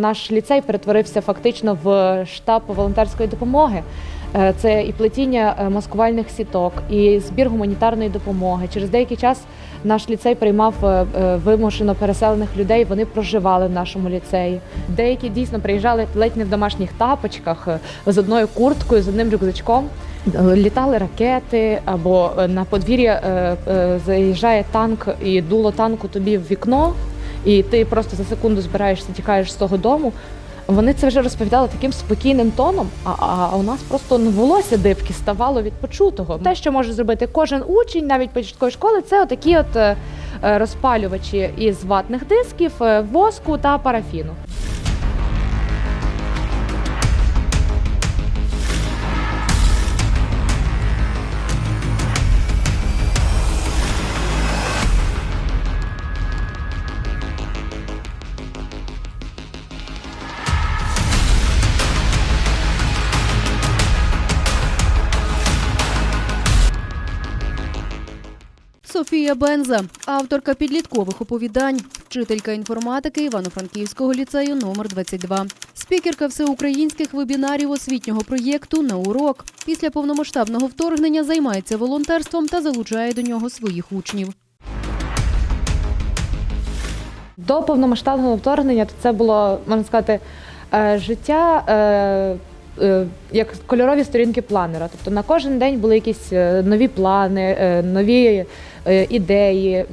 Наш ліцей перетворився фактично в штаб волонтерської допомоги. Е, Це і плетіння е, маскувальних сіток, і збір гуманітарної допомоги. Через деякий час наш ліцей приймав е, вимушено переселених людей. Вони проживали в нашому ліцеї. Деякі дійсно приїжджали ледь не в домашніх тапочках з одною курткою, з одним рюкзачком. Літали ракети або на подвір'я заїжджає танк і дуло танку тобі в вікно і ти просто за секунду збираєшся, тікаєш з того дому. Вони це вже розповідали таким спокійним тоном. А, а у нас просто ну, волосся дибки ставало від почутого. Те, що може зробити кожен учень, навіть початкової школи, це отакі от е, розпалювачі із ватних дисків, е, воску та парафіну. Софія Бенза, авторка підліткових оповідань, вчителька інформатики Івано-Франківського ліцею номер 22 спікерка всеукраїнських вебінарів освітнього проєкту на урок. Після повномасштабного вторгнення займається волонтерством та залучає до нього своїх учнів. До повномасштабного вторгнення то це було, можна сказати, е, життя е, як кольорові сторінки планера. Тобто на кожен день були якісь е, нові плани, е, нові е, ідеї.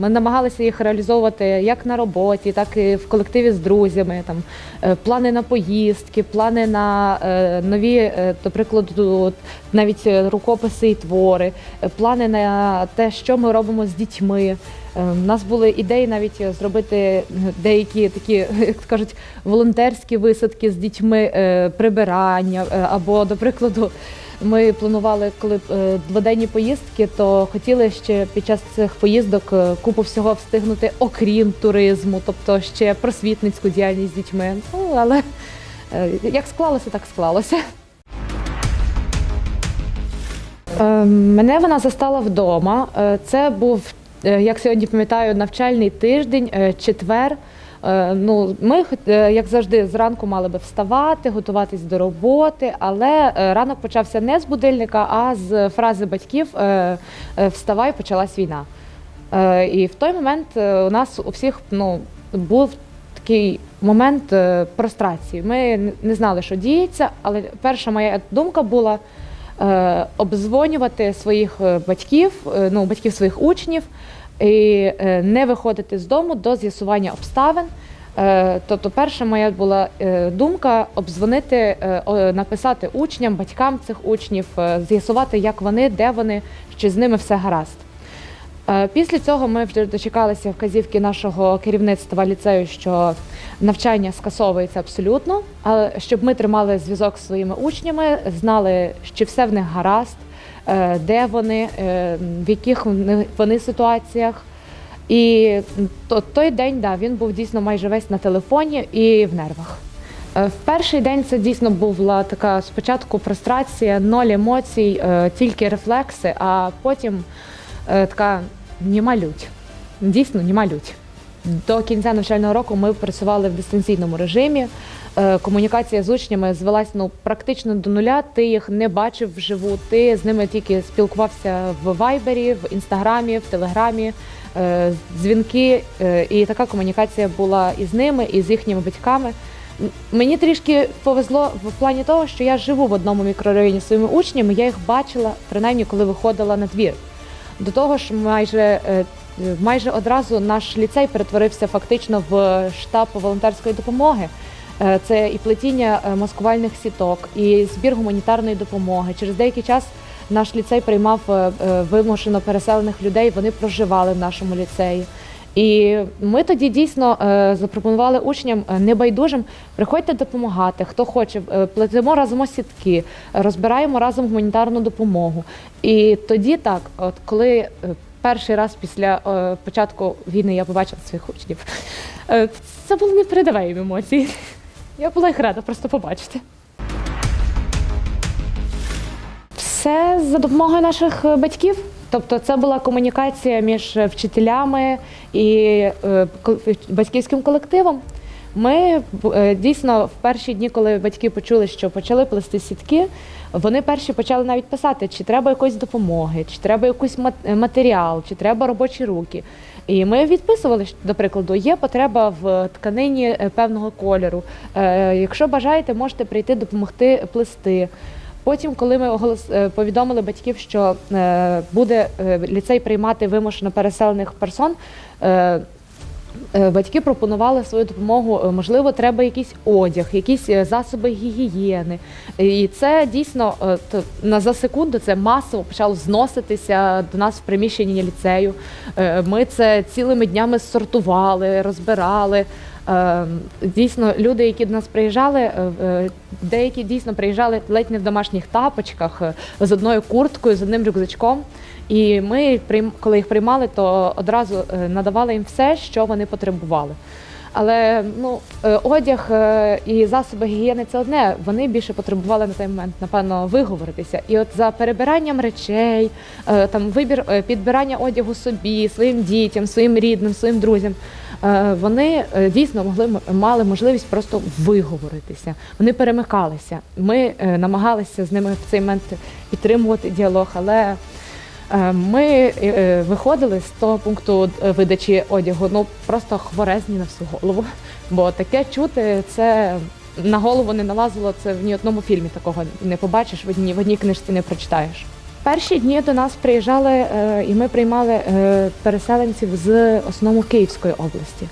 Ми намагалися їх реалізовувати як на роботі, так і в колективі з друзями. Там е, плани на поїздки, плани на е, нові, е, до прикладу, навіть е, рукописи і твори, е, плани на те, що ми робимо з дітьми. Е, У нас були ідеї навіть е, зробити е, деякі такі, як кажуть, волонтерські висадки з дітьми, е, прибирання. е, Або, до прикладу, ми планували, коли е, дводенні поїздки, то хотіли ще під час цих поїздок е, купу всього встигнути, окрім туризму, тобто ще просвітницьку діяльність з дітьми. Ну, але е, як склалося, так склалося. Е, Мене вона застала вдома. Е, Це був, е, як сьогодні пам'ятаю, навчальний тиждень, е, четвер. Е, Ну, ми, е, як завжди, зранку мали би вставати, готуватись до роботи, але е, ранок почався не з будильника, а з фрази батьків е, е, Вставай, почалась війна. Е, І в той момент е, у нас у всіх ну, був такий момент е, прострації. Ми не знали, що діється, але перша моя думка була е, обдзвонювати своїх е, батьків, е, ну, батьків своїх учнів і не виходити з дому до з'ясування обставин. Тобто, перша моя була думка обдзвонити, написати учням, батькам цих учнів, з'ясувати, як вони, де вони, чи з ними все гаразд. Е, Після цього ми вже дочекалися вказівки нашого керівництва ліцею, що навчання скасовується абсолютно, але щоб ми тримали зв'язок з своїми учнями, знали, чи все в них гаразд, е, де вони, е, в яких вони- ситуаціях. І той день да, він був дійсно майже весь на телефоні і в нервах. В перший день це дійсно була така спочатку прострація, ноль емоцій, тільки рефлекси, а потім така німа лють. Дійсно, німа лють. До кінця навчального року ми працювали в дистанційному режимі. Е, Комунікація з учнями звелась ну практично до нуля. Ти їх не бачив вживу. Ти з ними тільки спілкувався в вайбері, в інстаграмі, в телеграмі, е, дзвінки. е, І така комунікація була і з ними, і з їхніми батьками. Мені трішки повезло в плані того, що я живу в одному мікрорайоні своїми учнями. Я їх бачила принаймні, коли виходила на двір. До того ж, майже е, майже одразу наш ліцей перетворився фактично в штаб волонтерської допомоги. Е, Це і плетіння е, маскувальних сіток, і збір гуманітарної допомоги. Через деякий час наш ліцей приймав вимушено переселених людей. Вони проживали в нашому ліцеї. І ми тоді дійсно е, запропонували учням е, небайдужим приходьте допомагати. Хто хоче, Е, плетемо разом сітки, розбираємо разом гуманітарну допомогу. І тоді так, от коли перший раз після початку війни я побачила своїх учнів, це були непередаваємі емоції. Я була їх рада просто побачити. Все за допомогою наших батьків. Тобто це була комунікація між вчителями і е, батьківським колективом. Ми е, дійсно в перші дні, коли батьки почули, що почали плести сітки, вони перші почали навіть писати, чи треба якоїсь допомоги, чи треба якийсь е, матеріал, чи треба робочі руки. І ми відписували, до прикладу, є потреба в тканині певного кольору. Якщо бажаєте, можете прийти допомогти плести. Потім, коли ми оголос... е, повідомили батьків, що е, буде е, ліцей приймати вимушено переселених персон, Батьки пропонували свою допомогу. Можливо, треба якийсь одяг, якісь засоби гігієни. І це дійсно на за секунду це масово почало зноситися до нас в приміщенні ліцею. Ми це цілими днями сортували, розбирали. Е, Дійсно, люди, які до нас приїжджали, е, е, деякі дійсно приїжджали ледь не в домашніх тапочках е, з одною курткою, з одним рюкзачком. І ми, коли їх приймали, то одразу надавали їм все, що вони потребували. Але ну, е, одяг е, і засоби гігієни це одне. Вони більше потребували на той момент, напевно, виговоритися. І от за перебиранням речей, е, там вибір підбирання одягу собі, своїм дітям, своїм рідним, своїм друзям. Вони дійсно могли мали можливість просто виговоритися. Вони перемикалися. Ми намагалися з ними в цей момент підтримувати діалог, але Ми е, виходили з того пункту е, видачі одягу, ну просто хворезні на всю голову. Бо таке чути це на голову не налазило. Це в ні одному фільмі такого не побачиш, в одній в одній книжці не прочитаєш. Перші дні до нас приїжджали е, і ми приймали е, переселенців з основному Київської області.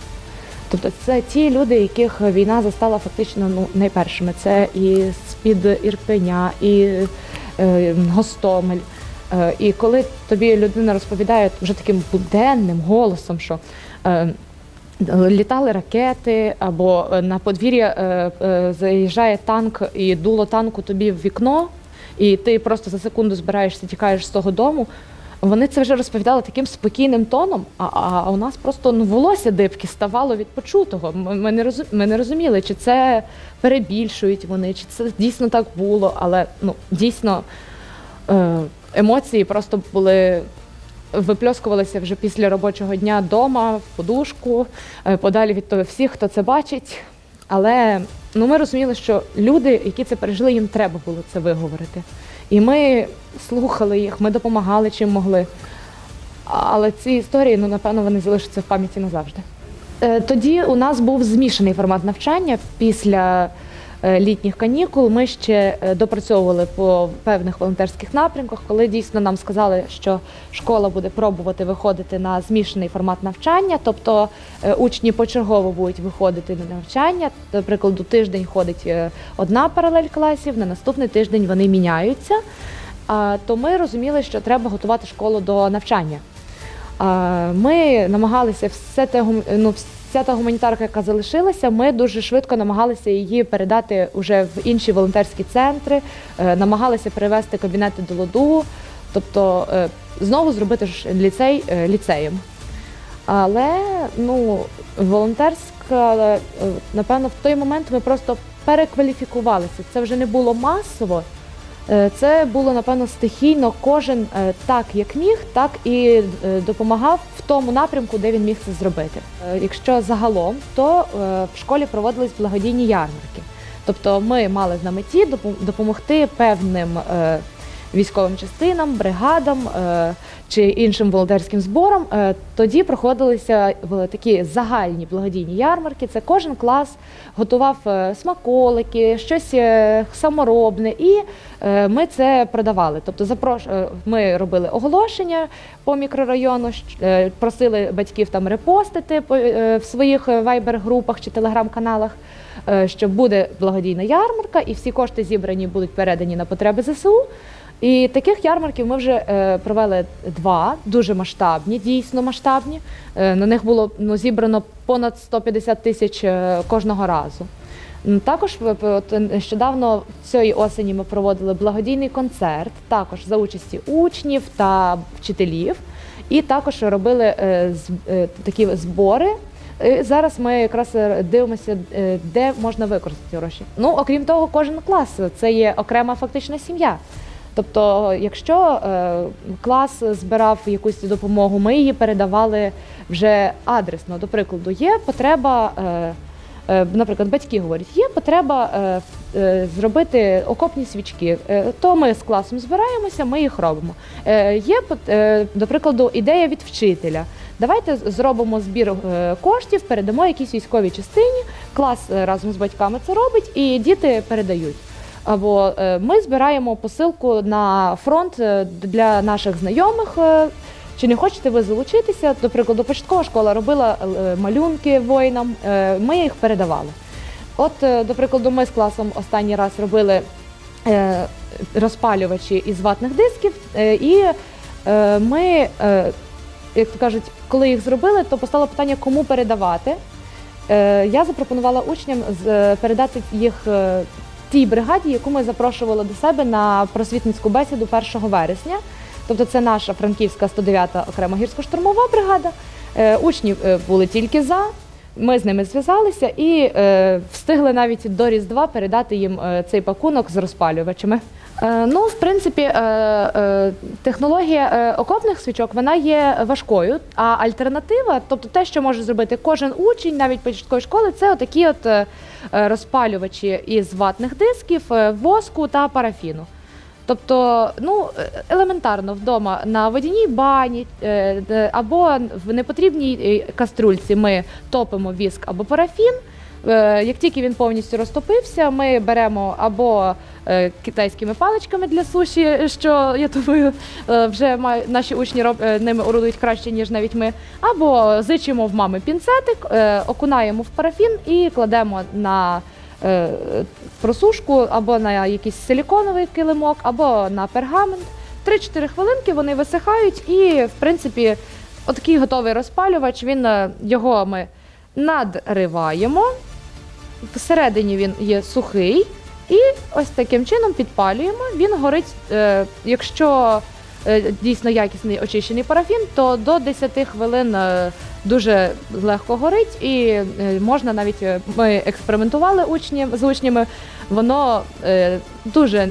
Тобто це ті люди, яких війна застала фактично ну, найпершими. Це і з-під Ірпеня, і е, Гостомель. Е, І коли тобі людина розповідає вже таким буденним голосом, що е, літали ракети, або е, на подвір'я заїжджає танк і дуло танку тобі в вікно, і ти просто за секунду збираєшся, тікаєш з того дому. Вони це вже розповідали таким спокійним тоном, а, а, у нас просто ну, волосся дибки ставало від почутого. Ми, ми, не розу- ми не розуміли, чи це перебільшують вони, чи це дійсно так було, але ну, дійсно емоції просто були. Випльоскувалися вже після робочого дня вдома, в подушку, е, подалі від того всіх, хто це бачить. Але ну, ми розуміли, що люди, які це пережили, їм треба було це виговорити. І ми слухали їх, ми допомагали чим могли. Але ці історії, ну напевно, вони залишаться в пам'яті назавжди. Е, Тоді у нас був змішаний формат навчання після е, літніх канікул. Ми ще е, допрацьовували по певних волонтерських напрямках, коли дійсно нам сказали, що школа буде пробувати виходити на змішаний формат навчання, тобто е, учні почергово будуть виходити на навчання. До прикладу, тиждень ходить е, одна паралель класів, на наступний тиждень вони міняються. То ми розуміли, що треба готувати школу до навчання. Ми намагалися все те ну, вся та гуманітарка, яка залишилася, ми дуже швидко намагалися її передати вже в інші волонтерські центри, е, намагалися перевести кабінети до ладу, тобто е, знову зробити ж ліцей е, ліцеєм. Але ну, волонтерська, напевно, в той момент ми просто перекваліфікувалися. Це вже не було масово. Це було напевно стихійно. Кожен так як міг, так і допомагав тому напрямку, де він міг це зробити. Е, Якщо загалом, то е, в школі проводились благодійні ярмарки. Тобто ми мали на меті допомогти певним е, військовим частинам, бригадам е, чи іншим волонтерським зборам. Е, Тоді проходилися в такі загальні благодійні ярмарки. Це кожен клас готував е, смаколики, щось саморобне, і ми це продавали. Тобто, запрош... ми робили оголошення по мікрорайону, просили батьків там репостити по- в своїх вайбер-групах чи телеграм-каналах. Що буде благодійна ярмарка, і всі кошти зібрані будуть передані на потреби ЗСУ. І таких ярмарків ми вже е, провели два, дуже масштабні, дійсно масштабні. Е, на них було ну, зібрано понад 150 тисяч е, кожного разу. Також нещодавно цієї осені ми проводили благодійний концерт, також за участі учнів та вчителів. І також робили такі збори. Е, Зараз ми якраз дивимося, де можна використати гроші. Ну, окрім того, кожен клас це є окрема фактична сім'я. Тобто, якщо е, клас збирав якусь допомогу, ми її передавали вже адресно. До прикладу, є потреба е, е, наприклад, батьки говорять, є потреба зробити окопні свічки, то ми з класом збираємося, ми їх робимо. Є, до прикладу, ідея від вчителя. Давайте зробимо збір коштів, передамо якійсь військовій частині. Клас разом з батьками це робить, і діти передають. Або е, ми збираємо посилку на фронт е, для наших знайомих. е, Чи не хочете ви залучитися? До прикладу, початкова школа робила малюнки воїнам, ми їх передавали. От, до прикладу, ми з класом останній раз робили розпалювачі із ватних дисків, і ми, як то кажуть, коли їх зробили, то постало питання, кому передавати. Я запропонувала учням передати їх тій бригаді, яку ми запрошували до себе на просвітницьку бесіду 1 вересня. Тобто це наша франківська 109-та окрема гірсько-штурмова бригада. Е, Учні е, були тільки за. Ми з ними зв'язалися і е, встигли навіть до Різдва передати їм цей пакунок з розпалювачами. Е, ну, в принципі, е, е, технологія окопних свічок вона є важкою. А альтернатива, тобто те, що може зробити кожен учень, навіть початкової школи, це отакі от розпалювачі із ватних дисків, воску та парафіну. Тобто, ну елементарно вдома на водяній бані або в непотрібній каструльці ми топимо віск або парафін. Е, Як тільки він повністю розтопився, ми беремо або е, китайськими паличками для суші, що я думаю, е, вже наші учні ними орудують краще, ніж навіть ми, або зичимо в мами пінцетик, окунаємо в парафін і кладемо на просушку або на якийсь силіконовий килимок, або на пергамент. 3-4 хвилинки вони висихають, і в принципі, отакий готовий розпалювач. Він його ми надриваємо. Всередині він є сухий, і ось таким чином підпалюємо. Він горить, е, якщо е, дійсно якісний очищений парафін, то до 10 хвилин е, дуже легко горить, і можна навіть ми експериментували учні, з учнями. Воно дуже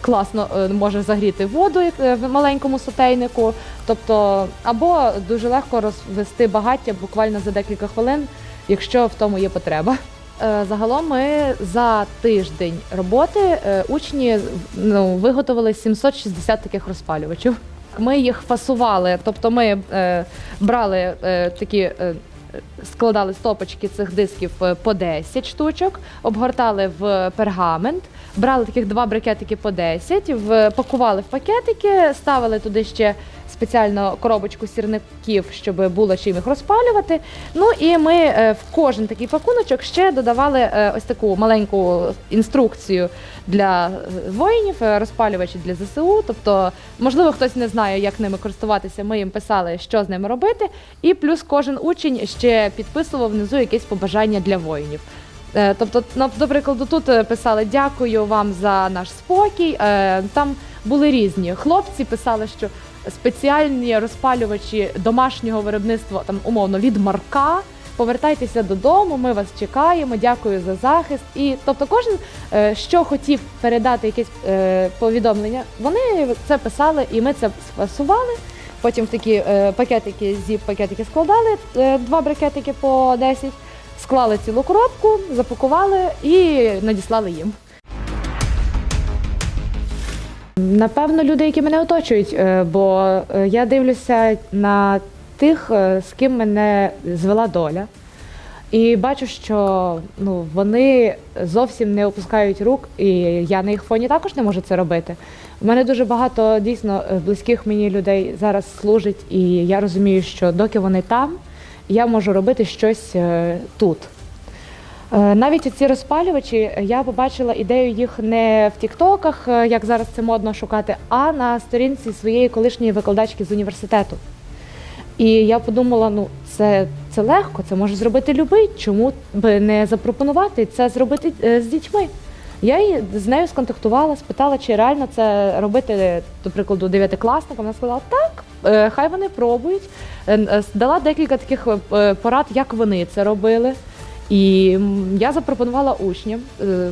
класно може загріти воду в маленькому сотейнику, тобто або дуже легко розвести багаття буквально за декілька хвилин, якщо в тому є потреба. Е, Загалом ми за тиждень роботи е, учні ну, виготовили 760 таких розпалювачів. Ми їх фасували, тобто ми е, брали е, такі. Е, Складали стопочки цих дисків е, по 10 штучок, обгортали в пергамент, брали таких два брикетики по 10, в, пакували в пакетики, ставили туди ще спеціально коробочку сірників, щоб було чим їх розпалювати. Ну і ми е, в кожен такий пакуночок ще додавали е, ось таку маленьку інструкцію для е, воїнів, розпалювачі для ЗСУ. Тобто, можливо, хтось не знає, як ними користуватися. Ми їм писали, що з ними робити. І плюс кожен учень ще підписував внизу якесь побажання для воїнів. Тобто, до прикладу, тут писали дякую вам за наш спокій. Там були різні. Хлопці писали, що спеціальні розпалювачі домашнього виробництва, там умовно від марка. Повертайтеся додому, ми вас чекаємо, дякую за захист. І тобто, кожен, е, що хотів передати якесь е, повідомлення, вони це писали, і ми це сфасували. Потім такі е, пакетики, зіп пакетики складали, два брикетики по 10, склали цілу коробку, запакували і надіслали їм. Напевно, люди, які мене оточують, е, бо е, я дивлюся на тих, е, з ким мене звела доля. І бачу, що ну, вони зовсім не опускають рук, і я на їх фоні також не можу це робити. У мене дуже багато дійсно близьких мені людей зараз служить, і я розумію, що доки вони там, я можу робити щось тут. Е, Навіть ці розпалювачі я побачила ідею їх не в Тіктоках, е, як зараз це модно шукати, а на сторінці своєї колишньої викладачки з університету. І я подумала: ну це, це легко, це може зробити любий. Чому би не запропонувати це зробити е, з дітьми? Я її з нею сконтактувала, спитала, чи реально це робити, до прикладу, дев'ятикласникам. Вона сказала, так, хай вони пробують. Дала декілька таких порад, як вони це робили. І я запропонувала учням. е,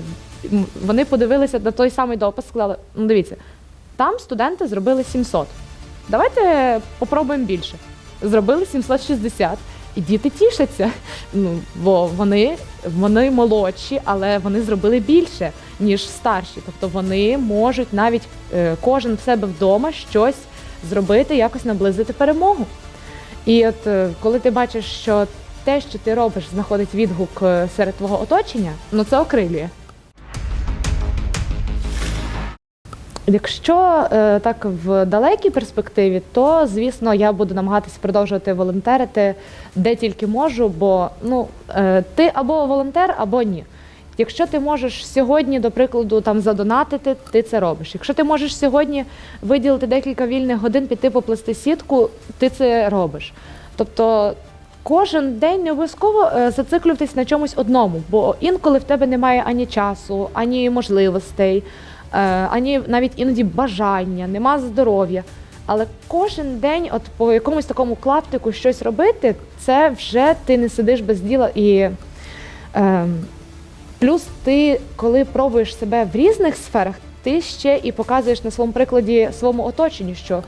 Вони подивилися на той самий допис, сказали: ну дивіться, там студенти зробили 700. Давайте попробуємо більше. Зробили 760. і діти тішаться. Ну, бо вони, вони молодші, але вони зробили більше, ніж старші. Тобто вони можуть навіть е, кожен в себе вдома щось зробити, якось наблизити перемогу. І от е, коли ти бачиш, що те, що ти робиш, знаходить відгук е, серед твого оточення, ну це окрилює. Якщо е, так в далекій перспективі, то звісно я буду намагатися продовжувати волонтерити де тільки можу, бо ну е, ти або волонтер, або ні. Якщо ти можеш сьогодні, до прикладу, там задонатити, ти це робиш. Якщо ти можеш сьогодні виділити декілька вільних годин, піти поплести сітку, ти це робиш. Тобто кожен день не обов'язково е, зациклюватись на чомусь одному, бо інколи в тебе немає ані часу, ані можливостей, е, ані навіть іноді бажання, нема здоров'я. Але кожен день, от по якомусь такому клаптику щось робити, це вже ти не сидиш без діла і. Е, Плюс ти, коли пробуєш себе в різних сферах, ти ще і показуєш на своєму прикладі своєму оточенню, що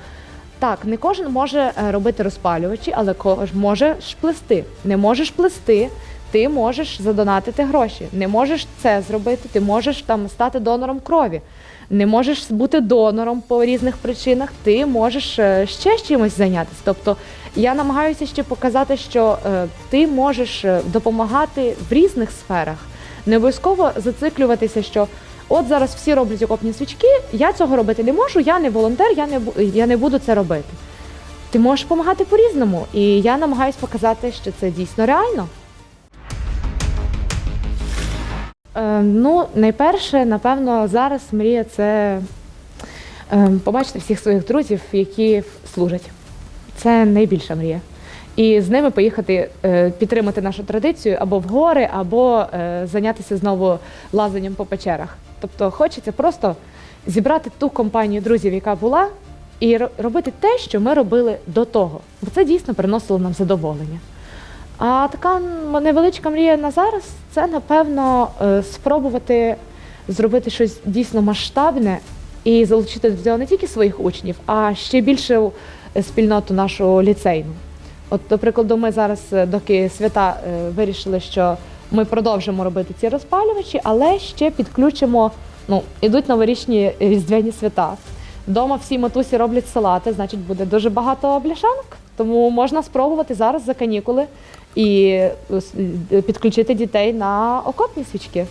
так, не кожен може е, робити розпалювачі, але кожен може ж плести. Не можеш плести, ти можеш задонатити гроші. Не можеш це зробити, ти можеш там стати донором крові. Не можеш бути донором по різних причинах, ти можеш е, ще чимось зайнятися. Тобто я намагаюся ще показати, що е, ти можеш допомагати в різних сферах. Не обов'язково зациклюватися, що от зараз всі роблять окопні свічки, я цього робити не можу, я не волонтер, я не, я не буду це робити. Ти можеш допомагати по-різному, і я намагаюся показати, що це дійсно реально. Е, ну, найперше, напевно, зараз мрія це е, побачити всіх своїх друзів, які служать. Це найбільша мрія. І з ними поїхати е, підтримати нашу традицію або в гори, або е, зайнятися знову лазанням по печерах. Тобто хочеться просто зібрати ту компанію друзів, яка була, і робити те, що ми робили до того. Бо це дійсно приносило нам задоволення. А така невеличка мрія на зараз це, напевно, е, спробувати зробити щось дійсно масштабне і залучити до цього не тільки своїх учнів, а ще більше спільноту нашого ліцейну. От, до прикладу, ми зараз, е, доки свята е, вирішили, що ми продовжимо робити ці розпалювачі, але ще підключимо. Ну, ідуть новорічні різдвяні свята. Вдома всі матусі роблять салати, значить буде дуже багато бляшанок. Тому можна спробувати зараз за канікули і е, підключити дітей на окопні свічки.